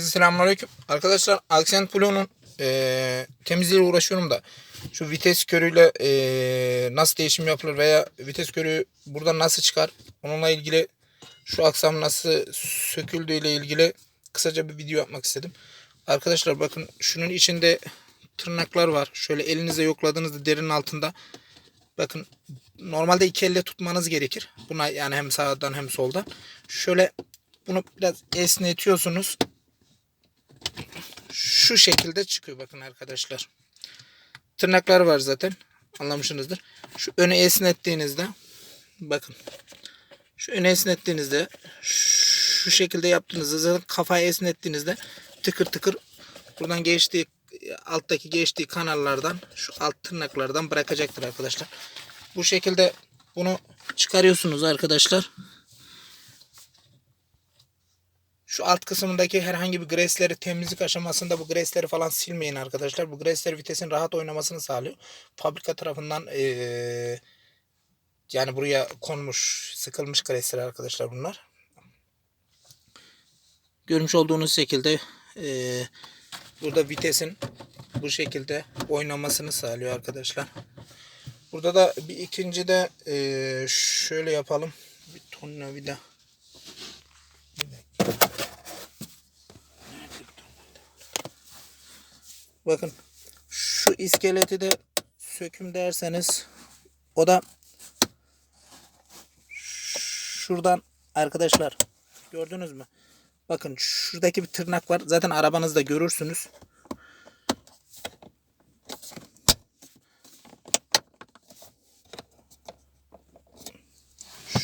Selamünaleyküm. Arkadaşlar Accent Blue'nun eee temizliğiyle uğraşıyorum da şu vites körüyle eee, nasıl değişim yapılır veya vites körü buradan nasıl çıkar onunla ilgili şu aksam nasıl söküldüğü ile ilgili kısaca bir video yapmak istedim. Arkadaşlar bakın şunun içinde tırnaklar var. Şöyle elinizle yokladığınızda derinin altında bakın normalde iki elle tutmanız gerekir. Buna yani hem sağdan hem soldan. Şöyle bunu biraz esnetiyorsunuz şu şekilde çıkıyor bakın arkadaşlar. Tırnaklar var zaten. Anlamışsınızdır. Şu öne esnettiğinizde bakın. Şu öne esnettiğinizde şu şekilde yaptığınızda zaten kafayı esnettiğinizde tıkır tıkır buradan geçtiği alttaki geçtiği kanallardan şu alt tırnaklardan bırakacaktır arkadaşlar. Bu şekilde bunu çıkarıyorsunuz arkadaşlar. Şu alt kısmındaki herhangi bir gresleri temizlik aşamasında bu gresleri falan silmeyin arkadaşlar. Bu gresler vitesin rahat oynamasını sağlıyor. Fabrika tarafından eee, yani buraya konmuş sıkılmış gresler arkadaşlar bunlar. Görmüş olduğunuz şekilde eee, burada vitesin bu şekilde oynamasını sağlıyor arkadaşlar. Burada da bir ikinci de eee, şöyle yapalım. Bir tornavida. Bir Bakın şu iskeleti de söküm derseniz o da şuradan arkadaşlar gördünüz mü? Bakın şuradaki bir tırnak var. Zaten arabanızda görürsünüz.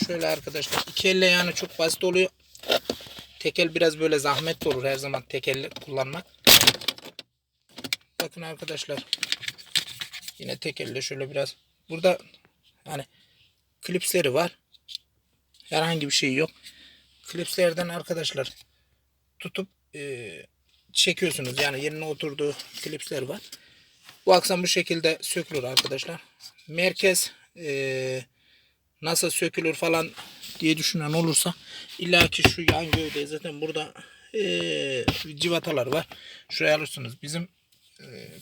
Şöyle arkadaşlar iki elle yani çok basit oluyor. Tekel biraz böyle zahmetli olur her zaman tekelle kullanmak. Bakın arkadaşlar. Yine tek elle şöyle biraz. Burada hani klipsleri var. Herhangi bir şey yok. Klipslerden arkadaşlar tutup e, çekiyorsunuz. Yani yerine oturduğu klipsler var. Bu aksam bu şekilde sökülür arkadaşlar. Merkez e, nasıl sökülür falan diye düşünen olursa illaki şu yan gövde zaten burada e, civatalar var. Şuraya alırsınız. Bizim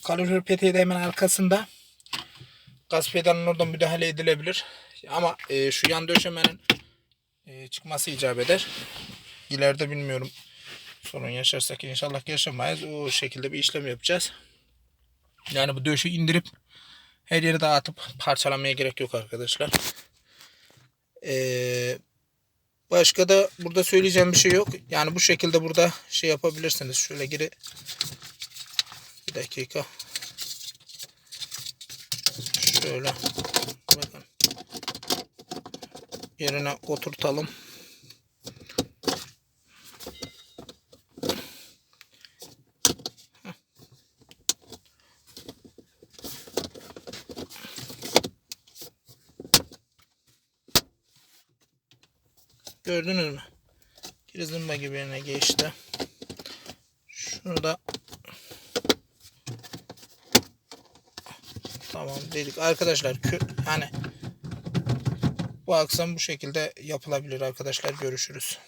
kalorifer peteği de hemen arkasında gaz pedalının oradan müdahale edilebilir. Ama e, şu yan döşemenin e, çıkması icap eder. İleride bilmiyorum sorun yaşarsak inşallah yaşamayız. O şekilde bir işlem yapacağız. Yani bu döşü indirip her yere dağıtıp parçalamaya gerek yok arkadaşlar. Ee, başka da burada söyleyeceğim bir şey yok. Yani bu şekilde burada şey yapabilirsiniz. Şöyle geri bir dakika. Şöyle bakın. Yerine oturtalım. Gördünüz mü? Bir zımba gibi yerine geçti. Şunu da Tamam dedik. Arkadaşlar yani bu aksam bu şekilde yapılabilir arkadaşlar. Görüşürüz.